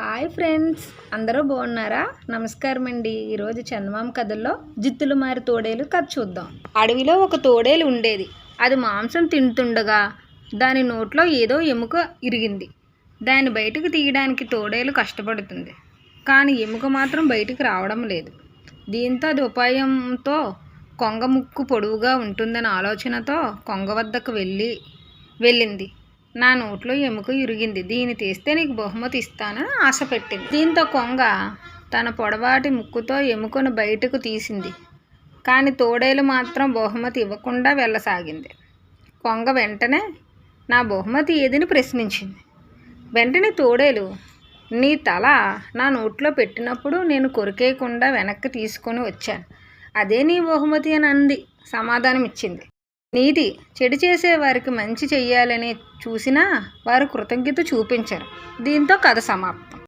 Hi friends అందరూ బాగున్నారా? నమస్కారం అండి ఈరోజు చందమామ కథల్లో జిత్తులు మారి తోడేలు కథ చూద్దాం. అడవిలో ఒక తోడేలు ఉండేది. అది మాంసం తింటుండగా దాని నోట్లో ఏదో ఎముక ఇరిగింది. దాన్ని బయటకు తీయడానికి తోడేలు కష్టపడుతుంది. కానీ ఎముక మాత్రం బయటకు రావడం లేదు. దీంతో అది ఉపాయంతో కొంగ ముక్కు పొడవుగా ఉంటుందనే ఆలోచనతో కొంగ వద్దకు వెళ్ళి వెళ్ళింది. నా నోట్లో ఎముక ఇరిగింది. దీన్ని తీస్తే నీకు బహుమతి ఇస్తానని ఆశ పెట్టింది. దీంతో కొంగ తన పొడవాటి ముక్కుతో ఎముకను బయటకు తీసింది. కానీ తోడేలు మాత్రం బహుమతి ఇవ్వకుండా వెళ్ళసాగింది. కొంగ వెంటనే నా బహుమతి ఏదని ప్రశ్నించింది. వెంటనే తోడేలు నీ తల నా నోట్లో పెట్టినప్పుడు నేను కొరికేయకుండా వెనక్కి తీసుకొని వచ్చాను. అదే నీ బహుమతి అని అంది. సమాధానం ఇచ్చింది నీతి చెడు చేసే వారికి మంచి చెయ్యాలని చూసినా వారు కృతజ్ఞత చూపించరు. దీంతో కథ సమాప్తం.